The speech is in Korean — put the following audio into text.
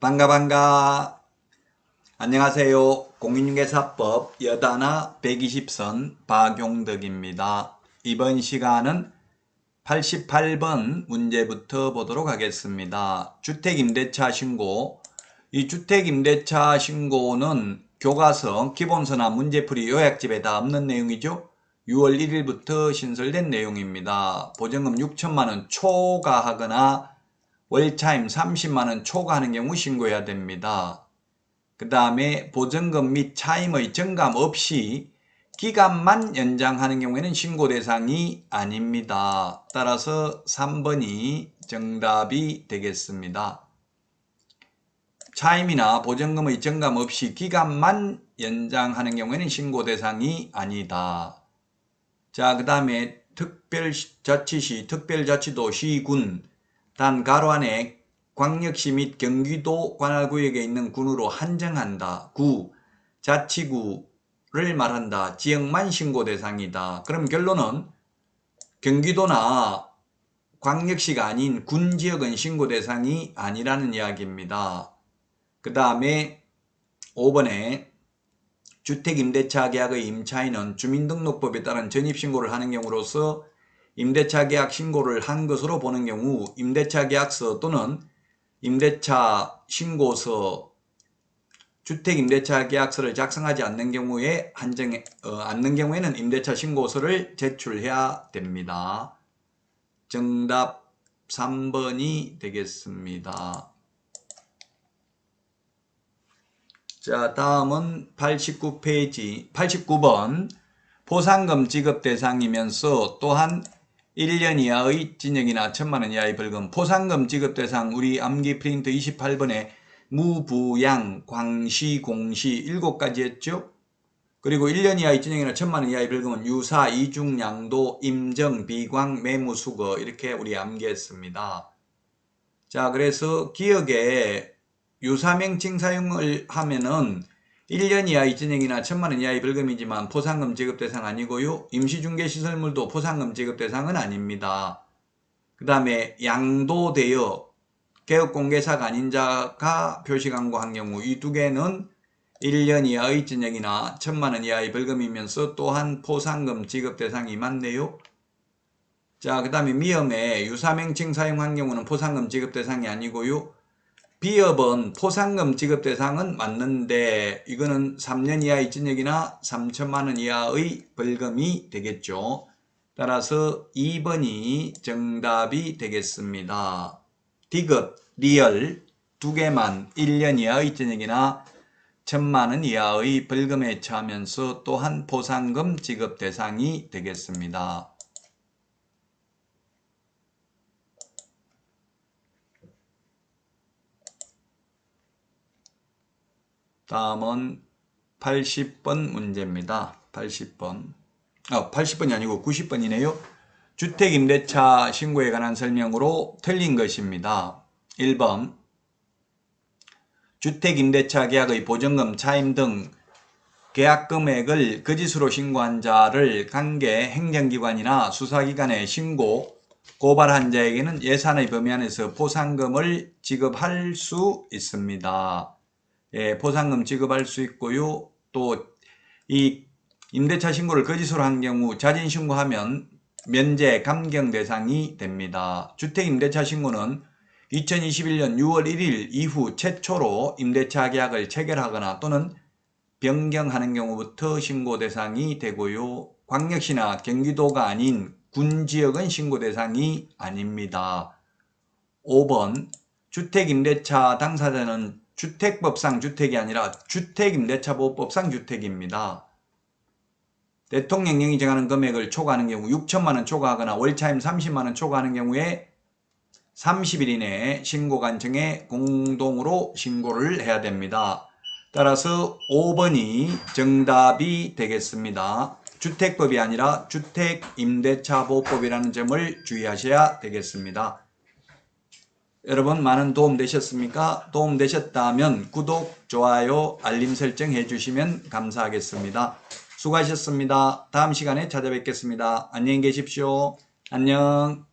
반가 반가. 안녕하세요. 공인중개사법 여단아 120선 박용덕입니다. 이번 시간은 88번 문제부터 보도록 하겠습니다. 주택임대차 신고 이 주택임대차 신고는 교과서 기본서나 문제풀이 요약집에 다 없는 내용이죠 6월 1일부터 신설된 내용입니다 보증금 6천만원 초과하거나 월차임 30만원 초과하는 경우 신고해야 됩니다. 그 다음에 보증금 및 차임의 정감 없이 기간만 연장하는 경우에는 신고 대상이 아닙니다. 따라서 3번이 정답이 되겠습니다. 차임이나 보증금의 정감 없이 기간만 연장하는 경우에는 신고 대상이 아니다. 자, 그 다음에 특별자치시, 특별자치도, 시군, 단 가로 안에 광역시 및 경기도 관할구역에 있는 군으로 한정한다. 구, 자치구를 말한다. 지역만 신고 대상이다. 그럼 결론은 경기도나 광역시가 아닌 군 지역은 신고 대상이 아니라는 이야기입니다. 그 다음에 5번에 주택임대차 계약의 임차인은 주민등록법에 따른 전입신고를 하는 경우로서 임대차 계약 신고를 한 것으로 보는 경우 임대차 계약서 또는 임대차 신고서 주택임대차 계약서를 작성하지 않는 경우에 한정 어, 않는 경우에는 임대차 신고서를 제출해야 됩니다. 정답 3번이 되겠습니다. 자, 다음은 89페이지 89번 보상금 지급 대상이면서 또한 1년 이하의 징역이나 천만원 이하의 벌금 포상금 지급 대상 우리 암기 프린트 28번에 무부양, 광시, 공시 7가지 했죠. 그리고 1년 이하의 징역이나 천만원 이하의 벌금은 유사, 이중, 양도, 임정, 비광, 매무, 수거 이렇게 우리 암기했습니다. 자 그래서 기억에 유사명칭 사용을 하면은 1년 이하의 징역이나 천만원 이하의 벌금이지만 포상금 지급 대상 아니고요. 임시중개시설물도 포상금 지급 대상은 아닙니다. 그 다음에 양도되어 개업공개사가 아닌 자가 표시광고한 경우 이 두 개는 1년 이하의 징역이나 천만원 이하의 벌금이면서 또한 포상금 지급 대상이 맞네요. 자, 그 다음에 미험에 유사명칭 사용한 경우는 포상금 지급 대상이 아니고요. 비업은 포상금 지급 대상은 맞는데 이거는 3년 이하의 징역이나 3천만 원 이하의 벌금이 되겠죠. 따라서 2번이 정답이 되겠습니다. 디귿, 리얼 두 개만 1년 이하의 징역이나 천만 원 이하의 벌금에 처하면서 또한 포상금 지급 대상이 되겠습니다. 다음은 80번 문제입니다. 80번. 아, 80번이 아니고 90번이네요. 주택임대차 신고에 관한 설명으로 틀린 것입니다. 1번. 주택임대차 계약의 보증금, 차임 등 계약 금액을 거짓으로 신고한 자를 관계 행정기관이나 수사기관에 신고, 고발한 자에게는 예산의 범위 안에서 포상금을 지급할 수 있습니다. 예, 포상금 지급할 수 있고요. 또 이 임대차 신고를 거짓으로 한 경우 자진 신고하면 면제 감경 대상이 됩니다. 주택 임대차 신고는 2021년 6월 1일 이후 최초로 임대차 계약을 체결하거나 또는 변경하는 경우부터 신고 대상이 되고요. 광역시나 경기도가 아닌 군 지역은 신고 대상이 아닙니다. 5번 주택 임대차 당사자는 주택법상 주택이 아니라 주택임대차보호법상 주택입니다. 대통령령이 정하는 금액을 초과하는 경우 6천만원 초과하거나 월차임 30만원 초과하는 경우에 30일 이내에 신고관청에 공동으로 신고를 해야 됩니다. 따라서 5번이 정답이 되겠습니다. 주택법이 아니라 주택임대차보호법이라는 점을 주의하셔야 되겠습니다. 여러분 많은 도움 되셨습니까? 도움 되셨다면 구독, 좋아요, 알림 설정 해주시면 감사하겠습니다. 수고하셨습니다. 다음 시간에 찾아뵙겠습니다. 안녕히 계십시오. 안녕.